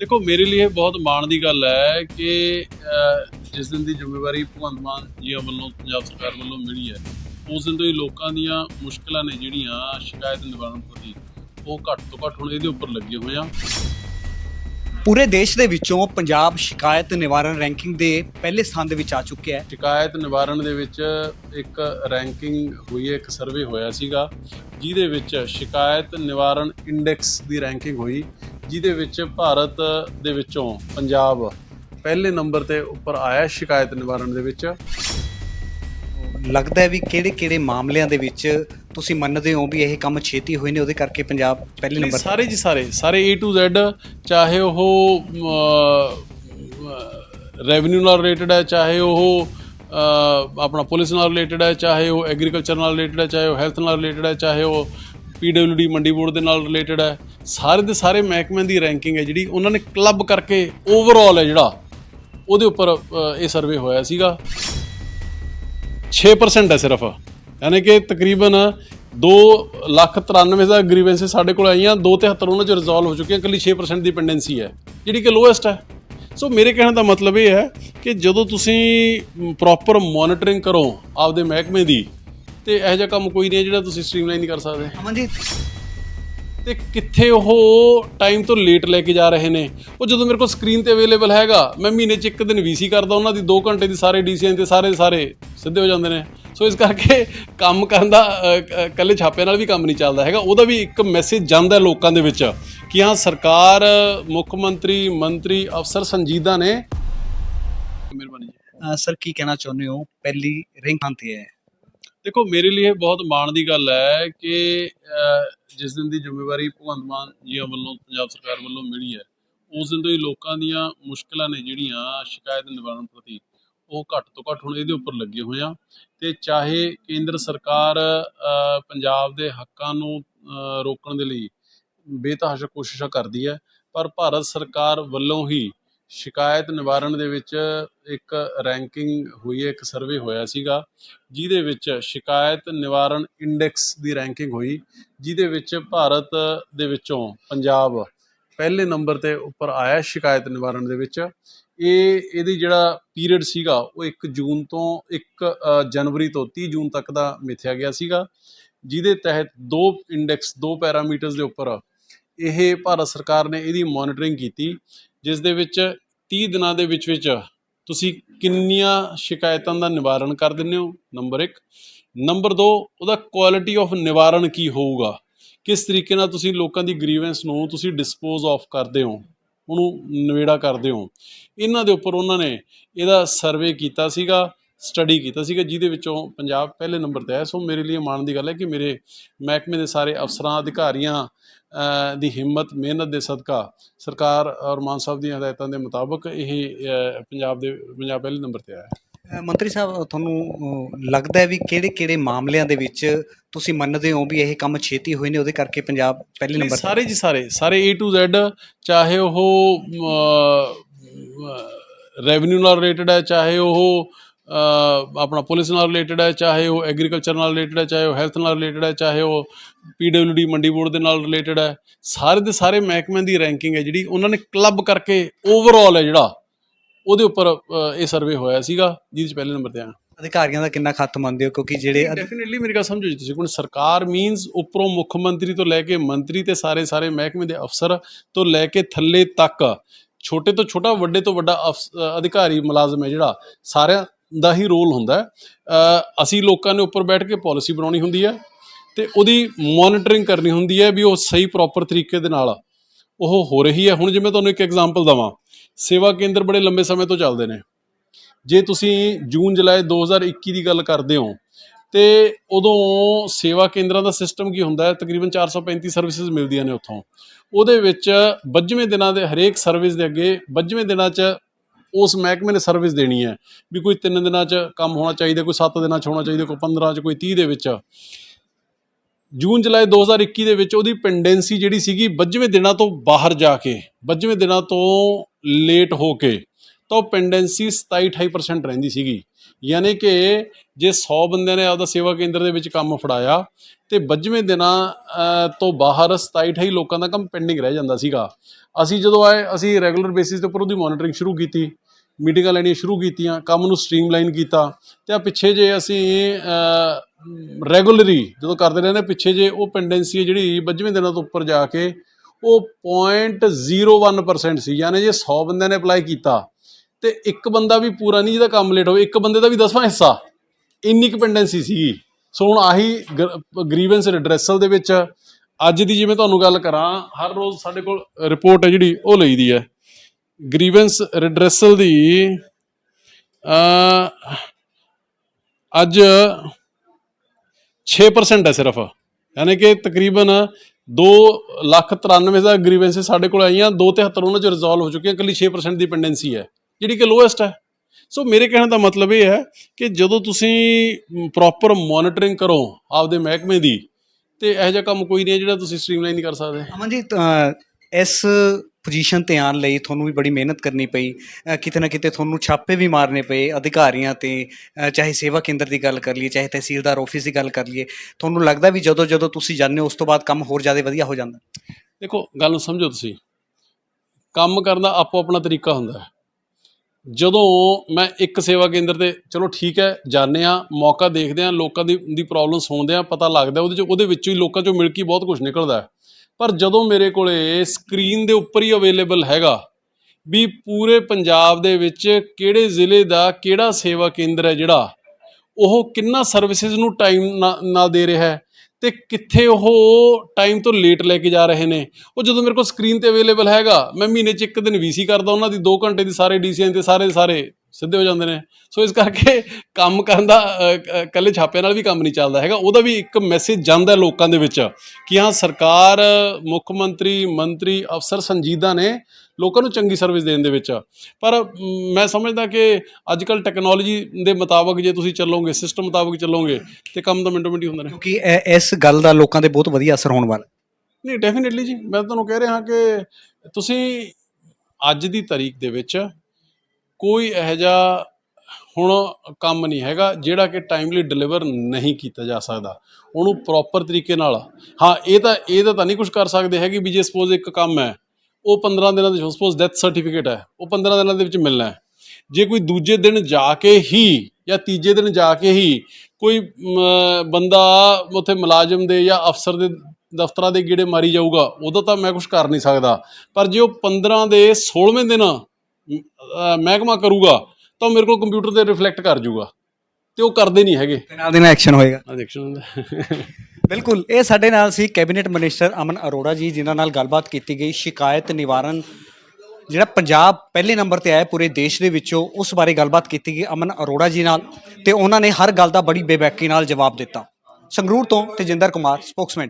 ਦੇਖੋ ਮੇਰੇ ਲਈ ਇਹ ਬਹੁਤ ਮਾਣ ਦੀ ਗੱਲ ਹੈ ਕਿ ਜਿਸ ਦਿਨ ਦੀ ਜ਼ਿੰਮੇਵਾਰੀ ਭਗਵੰਤ ਮਾਨ ਜੀ ਵੱਲੋਂ ਪੰਜਾਬ ਸਰਕਾਰ ਵੱਲੋਂ ਮਿਲੀ ਹੈ ਉਸ ਦਿਨ ਤੋਂ ਹੀ ਲੋਕਾਂ ਦੀਆਂ ਮੁਸ਼ਕਲਾਂ ਨੇ ਜਿਹੜੀਆਂ ਸ਼ਿਕਾਇਤ ਨਿਵਾਰਨ ਪ੍ਰਤੀ ਉਹ ਘੱਟ ਤੋਂ ਘੱਟ ਹੁਣ ਇਹਦੇ ਉੱਪਰ ਲੱਗੇ ਹੋਏ ਆ। ਪੂਰੇ ਦੇਸ਼ ਦੇ ਵਿੱਚੋਂ ਪੰਜਾਬ ਸ਼ਿਕਾਇਤ ਨਿਵਾਰਨ ਰੈਂਕਿੰਗ ਦੇ ਪਹਿਲੇ ਸਥਾਨ ਦੇ ਵਿੱਚ ਆ ਚੁੱਕਿਆ ਹੈ। ਸ਼ਿਕਾਇਤ ਨਿਵਾਰਨ ਦੇ ਵਿੱਚ ਇੱਕ ਰੈਂਕਿੰਗ ਹੋਈ ਹੈ ਇੱਕ ਸਰਵੇ ਹੋਇਆ ਸੀਗਾ ਜਿਹਦੇ ਵਿੱਚ ਸ਼ਿਕਾਇਤ ਨਿਵਾਰਨ ਇੰਡੈਕਸ ਦੀ ਰੈਂਕਿੰਗ ਹੋਈ। ਜਿਹਦੇ ਵਿੱਚ ਭਾਰਤ ਦੇ ਵਿੱਚੋਂ ਪੰਜਾਬ ਪਹਿਲੇ ਨੰਬਰ ਤੇ ਉੱਪਰ ਆਇਆ ਸ਼ਿਕਾਇਤ ਨਿਵਾਰਨ ਦੇ ਵਿੱਚ। ਲੱਗਦਾ ਹੈ ਵੀ ਕਿਹੜੇ-ਕਿਹੜੇ ਮਾਮਲਿਆਂ ਦੇ ਵਿੱਚ ਤੁਸੀਂ ਮੰਨਦੇ ਹੋ ਵੀ ਇਹ ਕੰਮ ਛੇਤੀ ਹੋਏ ਨੇ ਉਹਦੇ ਕਰਕੇ ਪੰਜਾਬ ਪਹਿਲੇ ਨੰਬਰ ਸਾਰੇ ਜੀ ਸਾਰੇ ਸਾਰੇ A to Z ਚਾਹੇ ਉਹ ਰੈਵਨਿਊ ਨਾਲ ਰਿਲੇਟਡ ਹੈ ਚਾਹੇ ਉਹ ਆਪਣਾ ਪੁਲਿਸ ਨਾਲ ਰਿਲੇਟਡ ਹੈ ਚਾਹੇ ਉਹ ਐਗਰੀਕਲਚਰ ਨਾਲ ਰਿਲੇਟਡ ਹੈ ਚਾਹੇ ਉਹ ਹੈਲਥ ਨਾਲ ਰਿਲੇਟਡ ਹੈ ਚਾਹੇ ਉਹ PWD ਮੰਡੀ ਬੋਰਡ ਦੇ ਨਾਲ ਰਿਲੇਟਡ ਹੈ। ਸਾਰੇ ਦੇ ਸਾਰੇ ਮਹਿਕਮਿਆਂ ਦੀ ਰੈਂਕਿੰਗ ਹੈ ਜਿਹੜੀ, ਉਹਨਾਂ ਨੇ ਕਲੱਬ ਕਰਕੇ ਓਵਰਆਲ ਹੈ ਜਿਹੜਾ, ਉਹਦੇ ਉੱਪਰ ਇਹ ਸਰਵੇ ਹੋਇਆ ਸੀਗਾ। 6% ਹੈ ਸਿਰਫ। ਯਾਨੀ ਕਿ ਤਕਰੀਬਨ 2 ਲੱਖ 93 ਦਾ ਗ੍ਰੀਵੈਂਸ ਸਾਡੇ ਕੋਲ ਆਈਆਂ 273 ਉਹਨਾਂ ਚ ਰਿਜ਼ੋਲਵ ਹੋ ਚੁੱਕੀਆਂ, ਇਕੱਲੀ 6% ਦੀ ਪੈਂਡੈਂਸੀ ਹੈ, ਜਿਹੜੀ ਕਿ ਲੋਐਸਟ ਹੈ। ਸੋ ਮੇਰੇ ਕਹਿਣ ਦਾ ਮਤਲਬ ਇਹ ਹੈ ਕਿ ਜਦੋਂ ਤੁਸੀਂ ਪ੍ਰੋਪਰ ਮੋਨੀਟਰਿੰਗ ਕਰੋ ਆਪਦੇ ਮਹਿਕਮੇ ਦੀ ਤੇ ਇਹੋ ਜਿਹਾ ਕੰਮ ਕੋਈ ਨਹੀਂ ਹੈ ਜਿਹੜਾ ਤੁਸੀਂ ਸਟ੍ਰੀਮਲਾਈਨ ਨਹੀਂ ਕਰ ਸਕਦੇ। ਅਮਨਜੀਤ ਤੇ ਕਿੱਥੇ ਉਹ ਟਾਈਮ ਤੋਂ ਲੇਟ ਲੈ ਕੇ ਜਾ ਰਹੇ ਨੇ? ਉਹ ਜਦੋਂ ਮੇਰੇ ਕੋਲ ਸਕਰੀਨ ਤੇ ਅਵੇਲੇਬਲ ਹੈਗਾ ਮੈਂ ਮਹੀਨੇ 'ਚ ਇੱਕ ਦਿਨ ਵੀਸੀ ਕਰਦਾ ਉਹਨਾਂ ਦੀ 2 ਘੰਟੇ ਦੀ ਸਾਰੇ ਡੀਸੀਐਨ ਤੇ ਸਾਰੇ ਸਾਰੇ ਸਿੱਧੇ ਹੋ ਜਾਂਦੇ ਨੇ। ਸੋ ਇਸ ਕਰਕੇ ਕੰਮ ਕਰਨ ਦਾ ਅ, ਇਕੱਲੇ ਛਾਪਿਆਂ ਨਾਲ ਵੀ ਕੰਮ ਨਹੀਂ ਚੱਲਦਾ ਹੈਗਾ। ਉਹਦਾ ਵੀ ਇੱਕ ਮੈਸੇਜ ਜਾਂਦਾ ਹੈ ਲੋਕਾਂ ਦੇ ਵਿੱਚ ਕਿ ਹਾਂ ਸਰਕਾਰ ਮੁੱਖ ਮੰਤਰੀ ਮੰਤਰੀ ਅਫਸਰ ਸੰਜੀਦਾ ਨੇ। ਮਿਹਰਬਾਨੀ ਜੀ। ਸਰ ਕੀ ਕਹਿਣਾ ਚਾਹੁੰਦੇ ਹੋ? ਪਹਿਲੀ ਰੈਂਕ ਤੇ ਹੈ। ਦੇਖੋ, ਮੇਰੇ ਲਈ ਇਹ ਬਹੁਤ ਮਾਣ ਦੀ ਗੱਲ ਹੈ ਕਿ ਜਿਸ ਦਿਨ ਦੀ ਜ਼ਿੰਮੇਵਾਰੀ ਭਗਵੰਤ ਮਾਨ ਜੀ ਵੱਲੋਂ, ਪੰਜਾਬ ਸਰਕਾਰ ਵੱਲੋਂ ਮਿਲੀ ਹੈ, ਉਸ ਦਿਨ ਤੋਂ ਹੀ ਲੋਕਾਂ ਦੀਆਂ ਮੁਸ਼ਕਲਾਂ ਨੇ ਜਿਹੜੀਆਂ ਸ਼ਿਕਾਇਤ ਨਿਵਾਰਨ ਪ੍ਰਤੀ ਉਹ ਘੱਟ ਤੋਂ ਘੱਟ ਹੁਣ ਇਹਦੇ ਉੱਪਰ ਲੱਗੇ ਹੋਏ ਆ। ਤੇ ਚਾਹੇ ਕੇਂਦਰ ਸਰਕਾਰ ਪੰਜਾਬ ਦੇ ਹੱਕਾਂ ਨੂੰ ਰੋਕਣ ਦੇ ਲਈ ਬੇਤਹਾਸ਼ਾ ਕੋਸ਼ਿਸ਼ਾਂ ਕਰਦੀ ਹੈ, ਪਰ ਭਾਰਤ ਸਰਕਾਰ ਵੱਲੋਂ ਹੀ ਸ਼ਿਕਾਇਤ ਨਿਵਾਰਨ ਦੇ ਵਿੱਚ ਇੱਕ ਰੈਂਕਿੰਗ ਹੋਈ ਹੈ, ਇੱਕ ਸਰਵੇ ਹੋਇਆ ਸੀਗਾ, ਜਿਹਦੇ ਵਿੱਚ ਸ਼ਿਕਾਇਤ ਨਿਵਾਰਨ ਇੰਡੈਕਸ ਦੀ ਰੈਂਕਿੰਗ ਹੋਈ, ਜਿਹਦੇ ਵਿੱਚ ਭਾਰਤ ਦੇ ਵਿੱਚੋਂ ਪੰਜਾਬ ਪਹਿਲੇ ਨੰਬਰ ਤੇ ਉੱਪਰ ਆਇਆ ਸ਼ਿਕਾਇਤ ਨਿਵਾਰਨ ਦੇ ਵਿੱਚ। ਇਹ, ਇਹਦੀ ਜਿਹੜਾ ਪੀਰੀਅਡ ਸੀਗਾ, ਉਹ 1 ਜੂਨ ਤੋਂ 1 ਜਨਵਰੀ ਤੋਂ 30 ਜੂਨ ਤੱਕ ਦਾ ਮਿਥਿਆ ਗਿਆ ਸੀਗਾ, ਜਿਹਦੇ ਤਹਿਤ ਦੋ ਇੰਡੈਕਸ ਦੋ ਪੈਰਾਮੀਟਰਸ ਦੇ ਉੱਪਰ ਇਹ ਭਾਰਤ ਸਰਕਾਰ ਨੇ ਇਹਦੀ ਮੋਨੀਟਰਿੰਗ ਕੀਤੀ। ਜਿਸ ਦੇ ਵਿੱਚ 30 ਦਿਨਾਂ ਦੇ ਵਿੱਚ ਵਿੱਚ ਤੁਸੀਂ ਕਿੰਨੀਆਂ ਸ਼ਿਕਾਇਤਾਂ ਦਾ ਨਿਵਾਰਨ ਕਰ ਦਿੰਦੇ ਹੋ? ਨੰਬਰ 1 ਨੰਬਰ 2 ਉਹਦਾ ਕੁਆਲਿਟੀ ਆਫ ਨਿਵਾਰਨ ਕੀ ਹੋਊਗਾ? ਕਿਸ ਤਰੀਕੇ ਨਾਲ ਤੁਸੀਂ ਲੋਕਾਂ ਦੀ ਗ੍ਰੀਵੈਂਸ ਨੂੰ ਤੁਸੀਂ ਡਿਸਪੋਜ਼ ਆਫ ਕਰਦੇ ਹੋ? ਉਹਨੂੰ ਨਵੇੜਾ ਕਰਦੇ ਹੋ। ਇਹਨਾਂ ਦੇ ਉੱਪਰ ਉਹਨਾਂ ਨੇ ਇਹਦਾ ਸਰਵੇ ਕੀਤਾ ਸੀਗਾ। ਸਟੱਡੀ ਕੀਤਾ ਸੀਗਾ ਜਿਹਦੇ ਵਿੱਚੋਂ ਪੰਜਾਬ ਪਹਿਲੇ ਨੰਬਰ ਤੇ ਆਇਆ। ਸੋ ਮੇਰੇ ਲਈ ਮਾਣ ਦੀ ਗੱਲ ਹੈ ਕਿ ਮੇਰੇ ਮਹਿਕਮੇ ਦੇ ਸਾਰੇ ਅਫਸਰਾਂ ਅਧਿਕਾਰੀਆਂ ਦੀ ਹਿੰਮਤ ਮਿਹਨਤ ਦੇ ਸਦਕਾ ਸਰਕਾਰ ਔਰ ਮਾਨ ਸਾਹਿਬ ਦੀਆਂ ਹਦਾਇਤਾਂ ਦੇ ਮੁਤਾਬਕ ਇਹ ਪੰਜਾਬ ਦੇ ਪੰਜਾਬ ਪਹਿਲੇ ਨੰਬਰ ਤੇ ਆਇਆ ਮੰਤਰੀ ਸਾਹਿਬ ਤੁਹਾਨੂੰ ਲੱਗਦਾ ਹੈ ਵੀ ਕਿਹੜੇ-ਕਿਹੜੇ ਮਾਮਲਿਆਂ ਦੇ ਵਿੱਚ ਤੁਸੀਂ ਮੰਨਦੇ ਹੋ ਵੀ ਇਹ ਕੰਮ ਛੇਤੀ ਹੋਏ ਨੇ? ਉਹਦੇ ਕਰਕੇ ਪੰਜਾਬ ਪਹਿਲੇ ਨੰਬਰ ਤੇ ਸਾਰੇ ਜੀ ਸਾਰੇ ਸਾਰੇ A to Z ਚਾਹੇ ਉਹ ਰੈਵਨਿਊ ਨਾਲ ਰਿਲੇਟਡ ਹੈ ਚਾਹੇ ਉਹ ਆਪਣਾ ਪੁਲਿਸ ਨਾਲ ਰਿਲੇਟਡ ਹੈ ਚਾਹੇ ਉਹ ਐਗਰੀਕਲਚਰ ਨਾਲ ਰਿਲੇਟਡ ਹੈ ਚਾਹੇ ਉਹ ਹੈਲਥ ਨਾਲ ਰਿਲੇਟਡ ਹੈ ਚਾਹੇ ਉਹ PWD ਮੰਡੀ ਬੋਰਡ ਦੇ ਨਾਲ ਰਿਲੇਟਡ ਹੈ ਸਾਰੇ ਦੇ ਸਾਰੇ ਮਹਿਕਮਿਆਂ ਦੀ ਰੈਂਕਿੰਗ ਹੈ ਜਿਹੜੀ ਉਹਨਾਂ ਨੇ ਕਲੱਬ ਕਰਕੇ ਓਵਰਆਲ ਹੈ ਜਿਹੜਾ ਉਹਦੇ ਉੱਪਰ ਇਹ ਸਰਵੇ ਹੋਇਆ ਸੀਗਾ ਜਿਹਦੇ ਚ ਪਹਿਲੇ ਨੰਬਰ ਤੇ ਆਇਆ। ਅਧਿਕਾਰੀਆਂ ਦਾ ਕਿੰਨਾ ਖੱਤ ਮੰਨਦੇ ਹੋ? ਕਿਉਂਕਿ ਜਿਹੜੇ ਡੈਫੀਨਿਟਲੀ ਮੇਰੀ ਗੱਲ ਸਮਝੋ ਜੀ ਤੁਸੀਂ ਹੁਣ ਸਰਕਾਰ ਮੀਨਸ ਉੱਪਰੋਂ ਮੁੱਖ ਮੰਤਰੀ ਤੋਂ ਲੈ ਕੇ ਮੰਤਰੀ ਤੇ ਸਾਰੇ ਸਾਰੇ ਮਹਿਕਮੇ ਦੇ ਅਫਸਰ ਤੋਂ ਲੈ ਕੇ ਥੱਲੇ ਤੱਕ ਛੋਟੇ ਤੋਂ ਛੋਟਾ ਵੱਡੇ ਤੋਂ ਵੱਡਾ ਅਧਿਕਾਰੀ ਮੁਲਾਜ਼ਮ ਹੈ ਜਿਹੜਾ ਸਾਰਿਆਂ ਦਾ ਹੀ ਰੋਲ ਹੁੰਦਾ ਅਸੀਂ ਲੋਕਾਂ ਨੇ ਉੱਪਰ ਬੈਠ ਕੇ ਪਾਲਿਸੀ ਬਣਾਉਣੀ ਹੁੰਦੀ ਹੈ ਤੇ ਉਹਦੀ ਮੋਨੀਟਰਿੰਗ ਕਰਨੀ ਹੁੰਦੀ ਹੈ ਵੀ ਉਹ ਸਹੀ ਪ੍ਰੋਪਰ ਤਰੀਕੇ ਦੇ ਨਾਲ ਉਹ ਹੋ ਰਹੀ ਹੈ। ਹੁਣ ਜਿਵੇਂ ਤੁਹਾਨੂੰ ਇੱਕ ਐਗਜ਼ਾਮਪਲ ਦਵਾਂ, ਸੇਵਾ ਕੇਂਦਰ ਬੜੇ ਲੰਬੇ ਸਮੇਂ ਤੋਂ ਚੱਲਦੇ ਨੇ। ਜੇ ਤੁਸੀਂ ਜੂਨ, ਜੁਲਾਈ 2021 ਦੀ ਗੱਲ ਕਰਦੇ ਹੋ, ਤੇ ਉਦੋਂ ਸੇਵਾ ਕੇਂਦਰਾਂ ਦਾ ਸਿਸਟਮ ਕੀ ਹੁੰਦਾ ਹੈ? ਤਕਰੀਬਨ 435 ਸਰਵਿਸਿਜ਼ ਮਿਲਦੀਆਂ ਨੇ ਉੱਥੋਂ। ਉਹਦੇ ਵਿੱਚ 25ਵੇਂ ਦਿਨਾਂ ਦੇ ਹਰੇਕ ਸਰਵਿਸ ਦੇ ਅੱਗੇ 25ਵੇਂ ਦਿਨਾਂ 'ਚ ਉਸ ਮਹਿਕਮੇ ਨੇ ਸਰਵਿਸ ਦੇਣੀ ਹੈ ਵੀ ਕੋਈ 3 ਦਿਨਾਂ 'ਚ ਕੰਮ ਹੋਣਾ ਚਾਹੀਦਾ, ਕੋਈ 7 ਦਿਨਾਂ 'ਚ ਹੋਣਾ ਚਾਹੀਦਾ, ਕੋਈ 15 'ਚ, ਕੋਈ 30 ਦੇ ਵਿੱਚ। ਜੂਨ, ਜੁਲਾਈ 2021 ਦੇ ਵਿੱਚ ਉਹਦੀ ਪੈਂਡੈਂਸੀ ਜਿਹੜੀ ਸੀਗੀ 25ਵੇਂ ਦਿਨਾਂ ਤੋਂ ਬਾਹਰ ਜਾ ਕੇ 25ਵੇਂ ਦਿਨਾਂ ਤੋਂ ਲੇਟ ਹੋ ਕੇ ਤਾਂ ਉਹ ਪੈਂਡੈਂਸੀ 27-28% ਰਹਿੰਦੀ ਸੀਗੀ। ਯਾਨੀ ਕਿ ਜੇ 100 ਬੰਦਿਆਂ ਨੇ ਆਪਦਾ ਸੇਵਾ ਕੇਂਦਰ ਦੇ ਵਿੱਚ ਕੰਮ ਫੜਾਇਆ, ਤੇ 25ਵੇਂ ਦਿਨਾਂ ਤੋਂ ਬਾਹਰ 27-28 ਲੋਕਾਂ ਦਾ ਕੰਮ ਪੈਂਡਿੰਗ ਰਹਿ ਜਾਂਦਾ ਸੀਗਾ। ਅਸੀਂ ਜਦੋਂ ਆਏ, ਅਸੀਂ ਰੈਗੂਲਰ ਬੇਸਿਸ ਦੇ ਉੱਪਰ ਉਹਦੀ ਮੋਨੀਟਰਿੰਗ ਸ਼ੁਰੂ ਕੀਤੀ, ਮੀਟਿੰਗਾਂ ਲੈਣੀਆਂ ਸ਼ੁਰੂ ਕੀਤੀਆਂ, ਕੰਮ ਨੂੰ ਸਟ੍ਰੀਮਲਾਈਨ ਕੀਤਾ, ਤੇ ਆ ਪਿੱਛੇ ਜੇ ਅਸੀਂ ਰੈਗੂਲਰੀ ਜਦੋਂ ਕਰਦੇ ਰਹੇ ਨੇ ਪਿੱਛੇ ਜੇ ਉਹ ਪੈਂਡੈਂਸੀ ਜਿਹੜੀ 25ਵੇਂ ਦਿਨਾਂ ਤੋਂ ਉੱਪਰ ਜਾ ਕੇ, ਉਹ 0.01% ਸੀ। ਯਾਨੀ ਜੇ 100 ਬੰਦਿਆਂ ਨੇ ਅਪਲਾਈ ਕੀਤਾ ਤੇ ਇੱਕ ਬੰਦਾ ਵੀ ਪੂਰਾ ਨਹੀਂ ਜਿਹਦਾ ਕੰਮ ਲੇਟ ਹੋਵੇ, ਇੱਕ ਬੰਦੇ ਦਾ ਵੀ ਦਸਵਾਂ ਹਿੱਸਾ। ਇੰਨੀ ਕੁ ਪੈਂਡੈਂਸੀ ਸੀਗੀ। ਸੋ ਹੁਣ ਆਹੀ ਗ੍ਰੀਵੈਂਸ ਰਿਡਰੈਸਲ ਦੇ ਵਿੱਚ ਅੱਜ ਦੀ ਜਿਵੇਂ ਤੁਹਾਨੂੰ ਗੱਲ ਕਰਾਂ, ਹਰ ਰੋਜ਼ ਸਾਡੇ ਕੋਲ ਰਿਪੋਰਟ ਹੈ ਜਿਹੜੀ, ਉਹ ਲਈਦੀ ਹੈ। ਗ੍ਰੀਵੈਂਸ ਰਿਡਰੈਸਲ ਦੀ ਅੱਜ 6% ਹੈ ਸਿਰਫ। ਯਾਨੀ ਕਿ ਤਕਰੀਬਨ 2 ਲੱਖ 93 ਦਾ ਗ੍ਰੀਵੈਂਸ ਸਾਡੇ ਕੋਲ ਆਈਆਂ 273 ਉਹਨਾਂ ਚ ਰਿਜ਼ੋਲਵ ਹੋ ਚੁੱਕੀਆਂ, ਇਕੱਲੀ 6% ਦੀ ਪੈਂਡੈਂਸੀ ਹੈ। ਜਿਹੜੀ ਕਿ ਲੋਐਸਟ ਹੈ। ਸੋ ਮੇਰੇ ਕਹਿਣ ਦਾ ਮਤਲਬ ਇਹ ਹੈ ਕਿ ਜਦੋਂ ਤੁਸੀਂ ਪ੍ਰੋਪਰ ਮੋਨੀਟਰਿੰਗ ਕਰੋ ਆਪਦੇ ਮਹਿਕਮੇ ਦੀ ਤੇ ਇਹੋ ਜਿਹਾ ਕੰਮ ਕੋਈ ਨਹੀਂ ਜਿਹੜਾ ਤੁਸੀਂ ਸਟ੍ਰੀਮਲਾਈਨ ਨਹੀਂ ਕਰ ਸਕਦੇ। ਅਮਨ ਜੀ ਇਸ ਪੋਜੀਸ਼ਨ ਤੇ ਆਉਣ ਲਈ ਤੁਹਾਨੂੰ ਵੀ ਬੜੀ ਮਿਹਨਤ ਕਰਨੀ ਪਈ। ਕਿਤੇ ਨਾ ਕਿਤੇ ਤੁਹਾਨੂੰ ਛਾਪੇ ਵੀ ਮਾਰਨੇ ਪਏ ਅਧਿਕਾਰੀਆਂ ਤੇ ਚਾਹੇ ਸੇਵਾ ਕੇਂਦਰ ਦੀ ਗੱਲ ਕਰ ਲਈਏ ਚਾਹੇ ਤਹਿਸੀਲਦਾਰ ਆਫਿਸ ਦੀ ਗੱਲ ਕਰ ਲਈਏ। ਤੁਹਾਨੂੰ ਲੱਗਦਾ ਵੀ ਜਦੋਂ ਜਦੋਂ ਤੁਸੀਂ ਜਾਂਦੇ ਹੋ ਉਸ ਤੋਂ ਬਾਅਦ ਕੰਮ ਹੋਰ ਜ਼ਿਆਦਾ ਵਧੀਆ ਹੋ ਜਾਂਦਾ? ਦੇਖੋ ਗੱਲ ਨੂੰ ਸਮਝੋ ਤੁਸੀਂ। ਕੰਮ ਕਰਨ ਦਾ ਆਪੋ ਆਪਣਾ ਤਰੀਕਾ ਹੁੰਦਾ ਹੈ। ਜਦੋਂ ਮੈਂ ਇੱਕ ਸੇਵਾ ਕੇਂਦਰ ਤੇ, ਚਲੋ ਠੀਕ ਹੈ, ਜਾਂਦੇ ਆ ਮੌਕਾ ਦੇਖਦੇ ਆ ਲੋਕਾਂ ਦੀ ਦੀ ਪ੍ਰੋਬਲਮ ਸੁਣਦੇ ਆ ਪਤਾ ਲੱਗਦਾ ਉਹਦੇ ਚ, ਉਹਦੇ ਵਿੱਚੋਂ ਹੀ ਲੋਕਾਂ ਚੋਂ ਮਿਲ ਕੇ ਬਹੁਤ ਕੁਝ ਨਿਕਲਦਾ ਪਰ ਜਦੋਂ ਮੇਰੇ ਕੋਲੇ ਸਕਰੀਨ ਦੇ ਉੱਪਰ ਹੀ ਅਵੇਲੇਬਲ ਹੈਗਾ ਵੀ ਪੂਰੇ ਪੰਜਾਬ ਦੇ ਵਿੱਚ ਕਿਹੜੇ ਜ਼ਿਲ੍ਹੇ ਦਾ ਕਿਹੜਾ ਸੇਵਾ ਕੇਂਦਰ ਹੈ ਜਿਹੜਾ ਉਹ ਕਿੰਨਾ ਸਰਵਿਸਿਜ਼ ਨੂੰ ਟਾਈਮ ਨਾਲ ਦੇ ਰਿਹਾ ਹੈ ਤੇ ਕਿੱਥੇ ਉਹ ਟਾਈਮ ਤੋਂ ਲੇਟ ਲੈ ਕੇ ਜਾ ਰਹੇ ਨੇ। ਉਹ ਜਦੋਂ ਮੇਰੇ ਕੋਲ ਸਕਰੀਨ ਤੇ ਅਵੇਲੇਬਲ ਹੈਗਾ, ਮੈਂ ਮਹੀਨੇ 'ਚ ਇੱਕ ਦਿਨ ਵੀਸੀ ਕਰਦਾ ਉਹਨਾਂ ਦੀ 2 ਘੰਟੇ ਦੀ, ਸਾਰੇ ਡੀਸੀਐਨ ਤੇ ਸਾਰੇ ਦੇ ਸਾਰੇ। ਸਿੱਧੇ ਹੋ ਜਾਂਦੇ ਨੇ। ਸੋ ਇਸ ਕਰਕੇ ਕੰਮ ਕਰਨ ਦਾ ਇਕੱਲੇ ਛਾਪਿਆਂ ਨਾਲ ਵੀ ਕੰਮ ਨਹੀਂ ਚੱਲਦਾ ਹੈਗਾ। ਉਹਦਾ ਵੀ ਇੱਕ ਮੈਸੇਜ ਜਾਂਦਾ ਲੋਕਾਂ ਦੇ ਵਿੱਚ ਕਿ ਹਾਂ ਸਰਕਾਰ ਮੁੱਖ ਮੰਤਰੀ ਮੰਤਰੀ ਅਫਸਰ ਸੰਜੀਦਾ ਨੇ ਲੋਕਾਂ ਨੂੰ ਚੰਗੀ ਸਰਵਿਸ ਦੇਣ ਦੇ ਵਿੱਚ। ਪਰ ਮ, ਸਮਝਦਾ ਕਿ ਅੱਜ ਕੱਲ ਟੈਕਨੋਲੋਜੀ ਦੇ ਮੁਤਾਬਕ ਜੇ ਤੁਸੀਂ ਚੱਲੋਗੇ ਸਿਸਟਮ ਮੁਤਾਬਕ ਚੱਲੋਗੇ ਤੇ ਕੰਮ ਤਾਂ ਮਿੰਟੋ ਮਿੰਟ ਹੁੰਦੇ ਨੇ ਕਿਉਂਕਿ ਇਸ ਗੱਲ ਦਾ ਲੋਕਾਂ ਦੇ ਬਹੁਤ ਵਧੀਆ ਅਸਰ ਹੋਣ ਵਾਲਾ। ਨਹੀਂ ਡੈਫੀਨਿਟਲੀ ਜੀ। ਮੈਂ ਤੁਹਾਨੂੰ ਕਹਿ ਰਿਹਾ ਕਿ ਤੁਸੀਂ ਅੱਜ ਦੀ ਤਾਰੀਖ ਦੇ ਵਿੱਚ ਕੋਈ ਇਹੋ ਜਿਹਾ ਹੁਣ ਕੰਮ ਨਹੀਂ ਹੈਗਾ ਜਿਹੜਾ ਕਿ ਟਾਈਮਲੀ ਡਿਲੀਵਰ ਨਹੀਂ ਕੀਤਾ ਜਾ ਸਕਦਾ। ਉਹਨੂੰ ਪ੍ਰੋਪਰ ਤਰੀਕੇ ਨਾਲ, ਹਾਂ, ਇਹ ਤਾਂ ਇਹ ਤਾਂ ਨਹੀਂ ਕੁਝ ਕਰ ਸਕਦੇ ਹੈਗੇ ਵੀ ਜੇ ਸਪੋਜ਼ ਇੱਕ ਕੰਮ ਹੈ, ਉਹ 15 ਦਿਨਾਂ ਦੇ ਸਪੋਜ਼ ਡੈਥ ਸਰਟੀਫਿਕੇਟ ਹੈ, ਉਹ 15 ਦਿਨਾਂ ਦੇ ਵਿੱਚ ਮਿਲਣਾ ਹੈ। ਜੇ ਕੋਈ ਦੂਜੇ ਦਿਨ ਜਾ ਕੇ ਹੀ ਜਾਂ ਤੀਜੇ ਦਿਨ ਜਾ ਕੇ ਹੀ ਕੋਈ ਬੰਦਾ ਉੱਥੇ ਮੁਲਾਜ਼ਮ ਦੇ ਜਾਂ ਅਫਸਰ ਦੇ ਦਫ਼ਤਰਾਂ ਦੇ ਗੇੜੇ ਮਾਰੀ ਜਾਊਗਾ, ਉਹਦਾ ਤਾਂ ਮੈਂ ਕੁਝ ਕਰ ਨਹੀਂ ਸਕਦਾ। ਪਰ ਜੇ ਉਹ 15 ਦੇ 16ਵੇਂ ਦਿਨ ਮਹਿਕਮਾ ਕਰੂਗਾ ਤਾਂ ਉਹ ਮੇਰੇ ਕੋਲ ਕੰਪਿਊਟਰ ਤੇ ਰਿਫਲੈਕਟ ਕਰ ਜਾਊਗਾ ਤੇ ਉਹ ਕਰਦੇ ਨਹੀਂ ਹੈਗੇ। ਤੇ ਨਾਲ ਦੀ ਨਾਲ ਐਕਸ਼ਨ ਹੋਏਗਾ। ਐਕਸ਼ਨ ਹੁੰਦਾ। ਬਿਲਕੁਲ ਇਹ ਸਾਡੇ ਨਾਲ ਸੀ ਕੈਬਨਿਟ ਮਿਨਿਸਟਰ ਅਮਨ ਅਰੋੜਾ ਜੀ ਜਿਨ੍ਹਾਂ ਨਾਲ ਗੱਲਬਾਤ ਕੀਤੀ ਗਈ ਸ਼ਿਕਾਇਤ ਨਿਵਾਰਨ ਜਿਹੜਾ ਪੰਜਾਬ ਪਹਿਲੇ ਨੰਬਰ ਤੇ ਆਇਆ ਪੂਰੇ ਦੇਸ਼ ਦੇ ਵਿੱਚੋਂ ਉਸ ਬਾਰੇ ਗੱਲਬਾਤ ਕੀਤੀ ਗਈ ਅਮਨ ਅਰੋੜਾ ਜੀ ਨਾਲ ਤੇ ਉਹਨਾਂ ਨੇ ਹਰ ਗੱਲ ਦਾ ਬੜੀ ਬੇਬੈਕੀ ਨਾਲ ਜਵਾਬ ਦਿੱਤਾ। ਸੰਗਰੂਰ ਤੋਂ ਤੇਜਿੰਦਰ ਕੁਮਾਰ ਸਪੋਕਸਮੈਨ